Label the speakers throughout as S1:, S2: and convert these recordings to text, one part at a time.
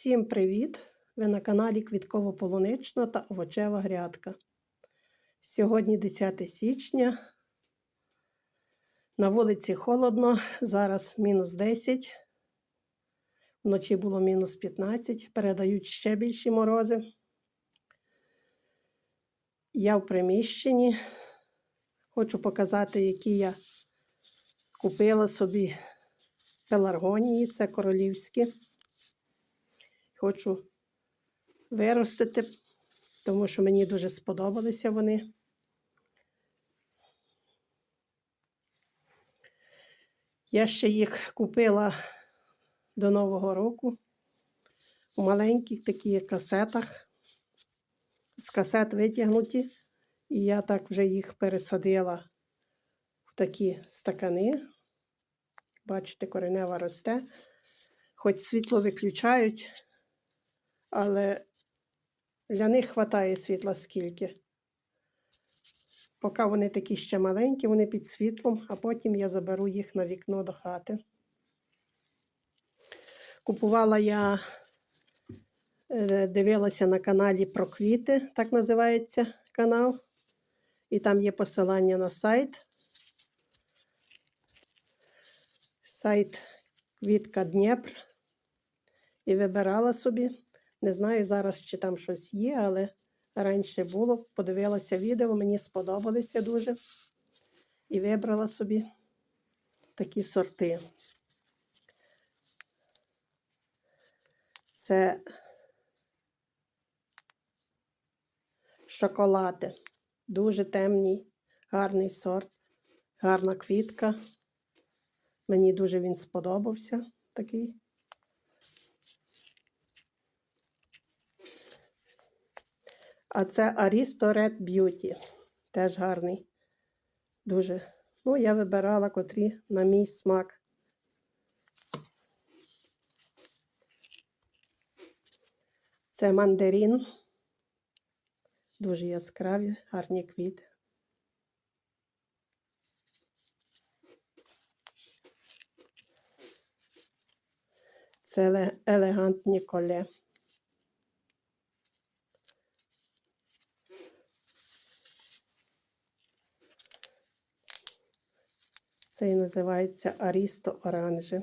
S1: Всім привіт! Ви на каналі Квітково-Полунична та Овочева грядка. Сьогодні 10 січня. На вулиці холодно, зараз мінус 10. Вночі було мінус 15, передають ще більші морози. Я в приміщенні. Хочу показати, які я купила собі пеларгонії, це королівські. Хочу виростити, тому що мені дуже сподобалися вони. Я ще їх купила до Нового року у маленьких таких касетах. З касет витягнуті, і я так вже їх пересадила в такі стакани. Бачите, коренева росте. Хоч світло виключають, але для них вистачає світла скільки. Поки вони такі ще маленькі, вони під світлом, а потім я заберу їх на вікно до хати. Купувала я, е, дивилася на каналі про квіти, так називається канал. І там є посилання на сайт. Сайт Квітка Дніпр. І вибирала собі. Не знаю зараз, чи там щось є, але раніше було. Подивилася відео, мені сподобалися дуже. І вибрала собі такі сорти. Це шоколади. Дуже темний, гарний сорт, гарна квітка. Мені дуже він сподобався такий. А це Aristo Red Beauty. Теж гарний. Дуже. Ну, я вибирала котрі на мій смак. Це мандарин. Дуже яскраві, гарні квіти. Це елегантні коле. Це і називається Арісто Оранжі.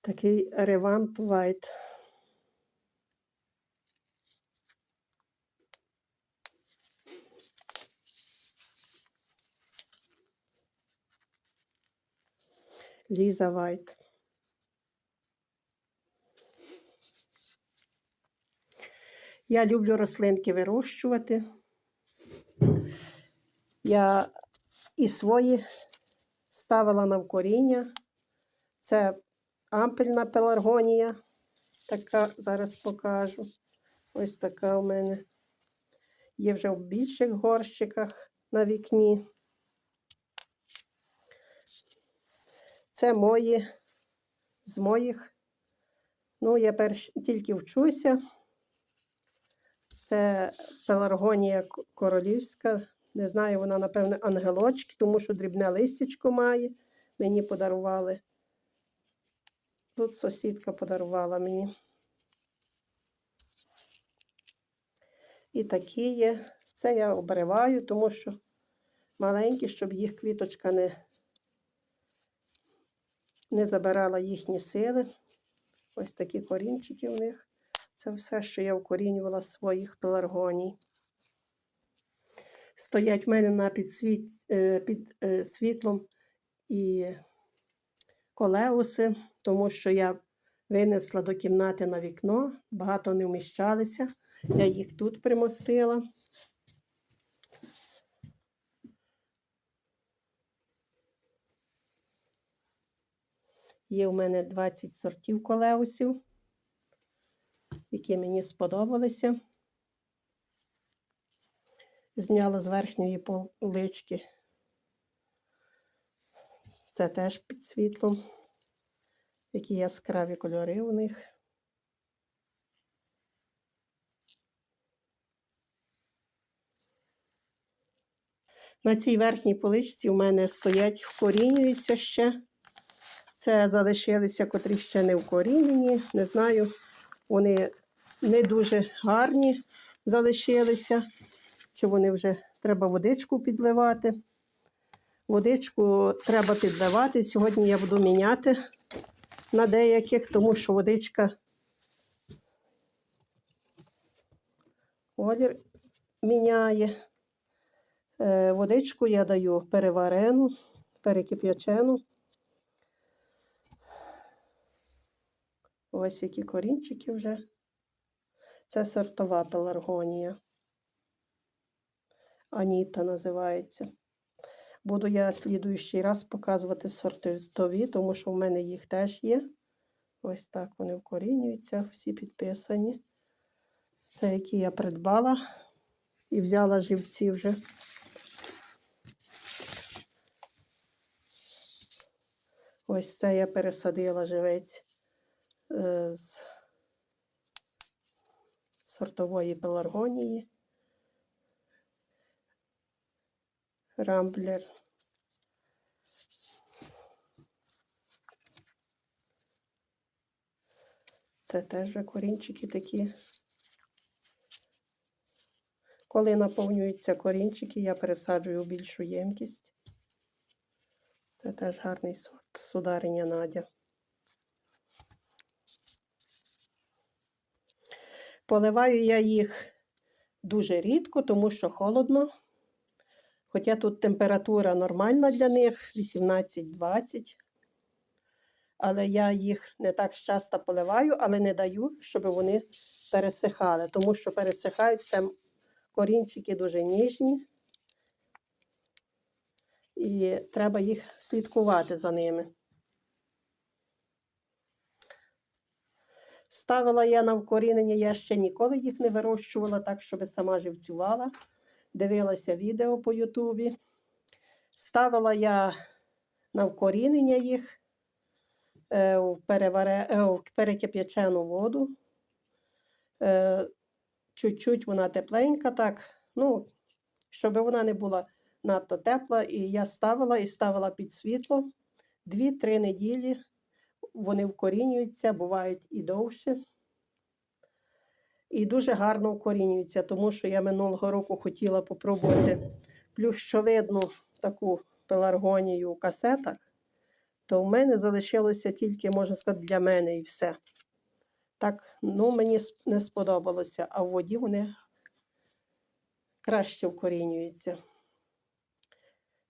S1: Такий Ревант Вайт. Ліза Вайт. Я люблю рослинки вирощувати. Я і свої ставила на вкоріння. Це ампельна пеларгонія. Така зараз покажу. Ось така у мене. Є вже в більших горщиках на вікні. Це мої з моїх. Ну, я перш тільки вчуся. Це пеларгонія королівська. Не знаю, вона, напевне, ангелочки, тому що дрібне листячко має. Мені подарували. Тут сусідка подарувала мені. І такі є. Це я обриваю, тому що маленькі, щоб їх квіточка не, не забирала їхні сили. Ось такі корінчики в них. Це все, що я вкорінювала з своїх пеларгоній. Стоять в мене на підсвіт, е, під е, світлом і колеуси, тому що я винесла до кімнати на вікно, багато не вміщалися. Я їх тут примостила. Є у мене 20 сортів колеусів які мені сподобалися. Зняла з верхньої полички. Це теж під світлом. Які яскраві кольори у них. На цій верхній поличці у мене стоять, вкорінюються ще. Це залишилися, котрі ще не вкорінені. Не знаю, вони не дуже гарні залишилися. Чи вони вже треба водичку підливати. Водичку треба підливати. Сьогодні я буду міняти на деяких, тому що водичка колір міняє. Е, Водичку я даю переварену, перекип'ячену. Ось які корінчики вже. Це сортова пеларгонія. Аніта називається. Буду я слідуючий раз показувати сортові, тому що в мене їх теж є. Ось так вони вкорінюються, всі підписані. Це які я придбала і взяла живці вже. Ось це я пересадила живець з сортової пеларгонії. Рамблер. Це теж корінчики такі. Коли наповнюються корінчики, я пересаджую більшу ємкість. Це теж гарний сорт судариня Надя. Поливаю я їх дуже рідко, тому що холодно. Хоча тут температура нормальна для них 18-20. Але я їх не так часто поливаю, але не даю, щоб вони пересихали. Тому що пересихають це корінчики дуже ніжні. І треба їх слідкувати за ними. Ставила я на вкорінення, я ще ніколи їх не вирощувала, так, щоб сама живцювала. Дивилася відео по Ютубі. Ставила я на вкорінення їх е, в, переваре, е, в перекип'ячену воду. Е, Чуть-чуть вона тепленька, так, ну, щоб вона не була надто тепла. І я ставила і ставила під світло. Дві-три неділі вони вкорінюються, бувають і довше. І дуже гарно вкорінюються, тому що я минулого року хотіла попробувати плющовидну таку пеларгонію у касетах, то в мене залишилося тільки, можна сказати, для мене і все. Так, ну, мені не сподобалося, а в воді вони краще вкорінюються.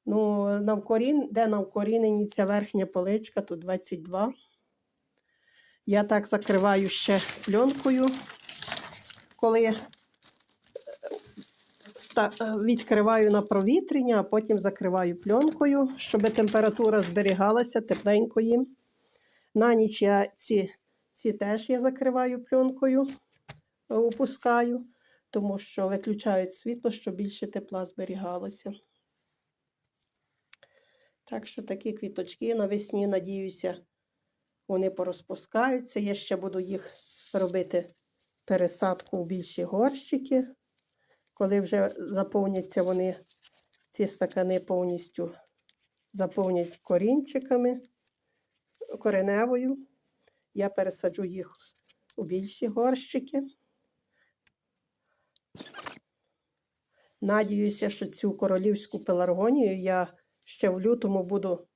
S1: Ну, на вкорін... де на вкоріненні ця верхня поличка, тут 22. Я так закриваю ще пленкою, коли е, е, відкриваю на провітрення, а потім закриваю пленкою, щоб температура зберігалася тепленько їм. На ніч я ці, ці теж я закриваю пленкою, е, опускаю, тому що виключають світло, щоб більше тепла зберігалося. Так що такі квіточки навесні, надіюся, вони порозпускаються. Я ще буду їх робити пересадку у більші горщики. Коли вже заповняться вони, ці стакани повністю заповнять корінчиками, кореневою. Я пересаджу їх у більші горщики. Надіюся, що цю королівську пеларгонію я ще в лютому буду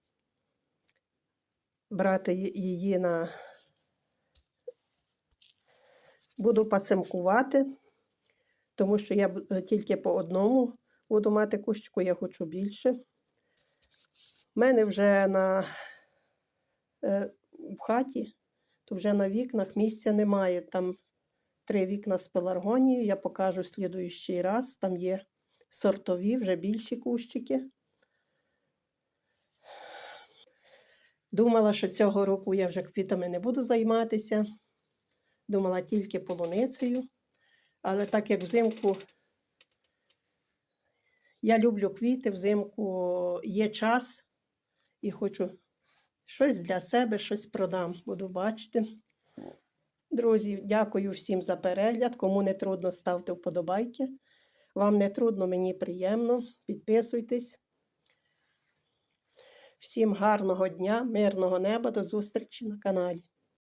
S1: брати її на буду пасимкувати, тому що я тільки по одному буду мати кущику, я хочу більше. У мене вже на е, в хаті, то вже на вікнах місця немає. Там три вікна з пеларгонією. Я покажу слідуючий раз. Там є сортові, вже більші кущики. Думала, що цього року я вже квітами не буду займатися. Думала тільки полуницею. Але так як взимку я люблю квіти, взимку є час і хочу щось для себе, щось продам. Буду бачити. Друзі, дякую всім за перегляд. Кому не трудно, ставте вподобайки. Вам не трудно, мені приємно. Підписуйтесь. Всім гарного дня, мирного неба, до зустрічі на каналі.